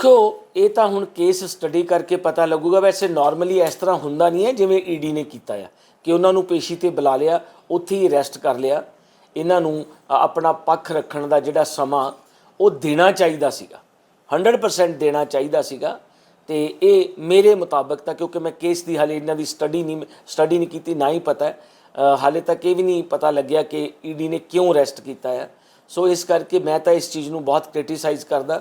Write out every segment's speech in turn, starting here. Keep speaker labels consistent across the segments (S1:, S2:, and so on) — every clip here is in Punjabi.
S1: ਦੇਖੋ, ਇਹ ਤਾਂ ਹੁਣ ਕੇਸ ਸਟੱਡੀ ਕਰਕੇ ਪਤਾ ਲੱਗੂਗਾ। ਵੈਸੇ ਨਾਰਮਲੀ ਇਸ ਤਰ੍ਹਾਂ ਹੁੰਦਾ ਨਹੀਂ ਹੈ, ਜਿਵੇਂ ਈਡੀ ਨੇ ਕੀਤਾ ਆ, ਕਿ ਉਹਨਾਂ ਨੂੰ ਪੇਸ਼ੀ ਤੇ ਬੁਲਾ ਲਿਆ, ਉੱਥੇ ਹੀ ਅਰੈਸਟ ਕਰ ਲਿਆ। ਇਹਨਾਂ ਨੂੰ ਆਪਣਾ ਪੱਖ ਰੱਖਣ ਦਾ ਜਿਹੜਾ ਸਮਾਂ, ਉਹ ਦੇਣਾ ਚਾਹੀਦਾ ਸੀਗਾ। 100% ਦੇਣਾ ਚਾਹੀਦਾ ਸੀਗਾ। ਤੇ ਇਹ ਮੇਰੇ ਮੁਤਾਬਕ ਤਾਂ, ਕਿਉਂਕਿ ਮੈਂ ਕੇਸ ਦੀ ਹਾਲੇ ਇਹਨਾਂ ਦੀ ਸਟੱਡੀ ਨਹੀਂ ਸਟੱਡੀ ਨਹੀਂ ਕੀਤੀ, ਨਾ ਹੀ ਪਤਾ ਹਾਲੇ ਤੱਕ ਇਹ ਵੀ ਨਹੀਂ ਪਤਾ ਲੱਗਿਆ ਕਿ ਈਡੀ ਨੇ ਕਿਉਂ ਅਰੈਸਟ ਕੀਤਾ ਹੈ ਸੋ ਇਸ ਕਰਕੇ ਮੈਂ ਤਾਂ ਇਸ ਚੀਜ਼ ਨੂੰ ਬਹੁਤ ਕ੍ਰਿਟਿਸਾਈਜ਼ ਕਰਦਾ।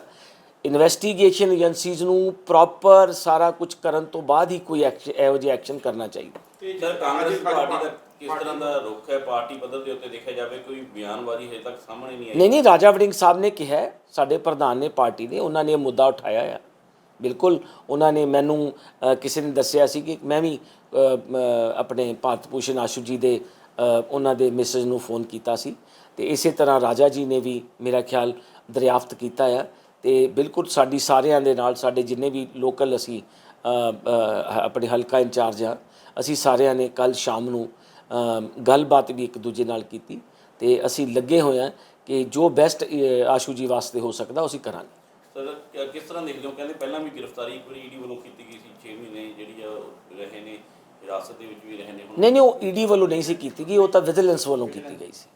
S1: ਇਨਵੈਸਟੀਗੇਸ਼ਨ ਏਜੰਸੀਜ਼ ਨੂੰ ਪ੍ਰੋਪਰ ਸਾਰਾ ਕੁਝ ਕਰਨ ਤੋਂ ਬਾਅਦ ਹੀ ਕੋਈ ਐਕਸ਼ਨ ਇਹੋ ਜਿਹਾ ਐਕਸ਼ਨ ਕਰਨਾ ਚਾਹੀਦਾ।
S2: ਸਰ ਕਾਂਗਰਸ ਪਾਰਟੀ ਦਾ ਕਿਸ ਤਰ੍ਹਾਂ ਦਾ ਰੁਖ ਹੈ ਪਾਰਟੀ ਪੱਧਰ ਦੇ ਉੱਤੇ ਦੇਖਿਆ ਜਾਵੇ ਕੋਈ ਬਿਆਨਬਾਜ਼ੀ ਹਜੇ ਤੱਕ ਸਾਹਮਣੇ ਨਹੀਂ ਆਈ।
S1: ਨਹੀਂ ਨਹੀਂ ਰਾਜਾ ਵੜਿੰਗ ਸਾਹਿਬ ਨੇ ਕਿਹਾ ਸਾਡੇ ਪ੍ਰਧਾਨ ਨੇ ਪਾਰਟੀ ਨੇ ਉਹਨਾਂ ਨੇ ਇਹ ਮੁੱਦਾ ਉਠਾਇਆ ਹੈ ਬਿਲਕੁਲ ਉਹਨਾਂ ਨੇ ਮੈਨੂੰ ਕਿਸੇ ਨੇ ਦੱਸਿਆ ਸੀ ਕਿ ਮੈਂ ਵੀ ਆਪਣੇ ਭਾਰਤ ਭੂਸ਼ਣ ਆਸ਼ੂ ਜੀ ਦੇ ਉਹਨਾਂ ਦੇ ਮੈਸੇਜ ਨੂੰ ਫੋਨ ਕੀਤਾ ਸੀ। ਤੇ ਇਸੇ ਤਰ੍ਹਾਂ ਰਾਜਾ ਜੀ ਨੇ ਵੀ ਮੇਰਾ ਖਿਆਲ ਦਰਿਆਫਤ ਕੀਤਾ ਹੈ ਤੇ ਬਿਲਕੁਲ ਸਾਡੀ ਸਾਰਿਆਂ ਦੇ ਨਾਲ ਸਾਡੇ ਜਿੰਨੇ ਵੀ ਲੋਕਲ ਅਸੀਂ ਆਪਣੇ ਹਲਕਾ ਇੰਚਾਰਜ ਆ ਅਸੀਂ ਸਾਰਿਆਂ ਨੇ ਕੱਲ ਸ਼ਾਮ ਨੂੰ ਗੱਲਬਾਤ ਵੀ ਇੱਕ ਦੂਜੇ ਨਾਲ ਕੀਤੀ ਤੇ ਅਸੀਂ ਲੱਗੇ ਹੋਏ ਹਾਂ ਕਿ ਜੋ ਬੈਸਟ ਆਸ਼ੂ ਜੀ ਵਾਸਤੇ ਹੋ ਸਕਦਾ ਉਹ ਅਸੀਂ ਕਰਾਂਗੇ।
S2: ਸਰ ਕਿਸ ਤਰ੍ਹਾਂ ਦੇਖਦੇ ਹੋ? ਕਹਿੰਦੇ ਪਹਿਲਾਂ ਵੀ ਗ੍ਰਿਫਤਾਰੀ ਇੱਕ ਵਾਰੀ ਈਡੀ ਵੱਲੋਂ ਕੀਤੀ ਗਈ ਸੀ 6 ਮਹੀਨੇ ਜਿਹੜੀ ਆ ਰਹੇ ਨੇ ਹਿਰਾਸਤ ਦੇ ਵਿੱਚ ਵੀ ਰਹੇ ਨੇ ਹੁਣ।
S1: ਨਹੀਂ ਨਹੀਂ ਉਹ ਈਡੀ ਵੱਲੋਂ ਨਹੀਂ ਸੀ ਕੀਤੀ ਗਈ ਉਹ ਤਾਂ ਵਿਜੀਲੈਂਸ ਵੱਲੋਂ ਕੀਤੀ ਗਈ ਸੀ।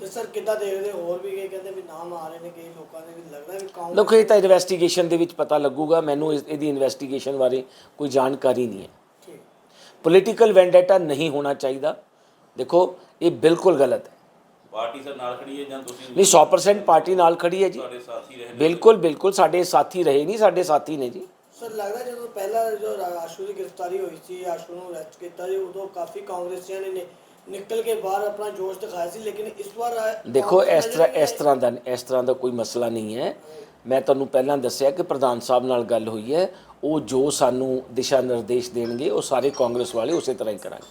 S3: ਤੇ ਸਰ ਕਿੱਦਾਂ ਦੇਖਦੇ ਹੋ? ਹੋਰ ਵੀ ਵੀ ਨਾਮ ਆ ਰਹੇ ਨੇ ਕਈ ਲੋਕਾਂ ਦੇ ਵੀ ਲੱਗਦਾ ਵੀ ਕਾਉਂਟ
S1: ਲੋਕ ਇਹ ਤਾਂ ਇਨਵੈਸਟੀਗੇਸ਼ਨ ਦੇ ਵਿੱਚ ਪਤਾ ਲੱਗੂਗਾ ਮੈਨੂੰ ਇਸ- ਇਹਦੀ ਇਨਵੈਸਟੀਗੇਸ਼ਨ ਬਾਰੇ ਕੋਈ ਜਾਣਕਾਰੀ ਨਹੀਂ ਹੈ।
S3: ਠੀਕ।
S1: ਪੋਲੀਟੀਕਲ ਵੈਂਡੇਟਾ ਨਹੀਂ ਹੋਣਾ ਚਾਹੀਦਾ। ਦੇਖੋ ਇਹ ਬਿਲਕੁਲ ਗਲਤ ਹੈ।
S2: ਪਾਰਟੀ ਸਰ ਨਾਲ ਖੜੀ ਹੈ ਜਾਂ ਤੁਸੀਂ
S1: ਨਹੀਂ 100% ਪਾਰਟੀ ਨਾਲ ਖੜੀ ਹੈ ਜੀ।
S2: ਤੁਹਾਡੇ ਸਾਥੀ ਰਹੇ ਨੇ?
S1: ਬਿਲਕੁਲ ਬਿਲਕੁਲ ਸਾਡੇ ਸਾਥੀ ਰਹੇ ਨਹੀਂ ਸਾਡੇ ਸਾਥੀ ਨੇ ਜੀ।
S3: ਸਰ ਲੱਗਦਾ ਜਦੋਂ ਪਹਿਲਾਂ ਜੋ ਆਸ਼ੂ ਦੀ ਗ੍ਰਿਫਤਾਰੀ ਹੋਈ ਸੀ ਆਸ਼ੂ ਨੂੰ ਅਰੈਸਟ ਕੀਤਾ ਸੀ ਉਦੋਂ ਕਾਫੀ ਕਾਂਗਰਸੀਆਂ ਨੇ ਨਿ- ਨਿਕਲ ਕੇ ਬਾਹਰ ਆਪਣਾ ਜੋਸ਼ ਦਿਖਾਇਆ ਸੀ ਲੇਕਿਨ ਇਸ ਵਾਰ
S1: ਦੇਖੋ ਇਸ ਤਰ੍ਹਾਂ ਇਸ ਤਰ੍ਹਾਂ ਦਾ ਇਸ ਤਰ੍ਹਾਂ ਦਾ ਕੋਈ ਮਸਲਾ ਨਹੀਂ ਹੈ। ਮੈਂ ਤੁਹਾਨੂੰ ਪਹਿਲਾਂ ਦੱਸਿਆ ਕਿ ਪ੍ਰਧਾਨ ਸਾਹਿਬ ਨਾਲ ਗੱਲ ਹੋਈ ਹੈ। ਉਹ ਜੋ ਸਾਨੂੰ ਦਿਸ਼ਾ ਨਿਰਦੇਸ਼ ਦੇਣਗੇ ਉਹ ਸਾਰੇ ਕਾਂਗਰਸ ਵਾਲੇ ਉਸੇ ਤਰ੍ਹਾਂ ਹੀ ਕਰਾਂਗੇ।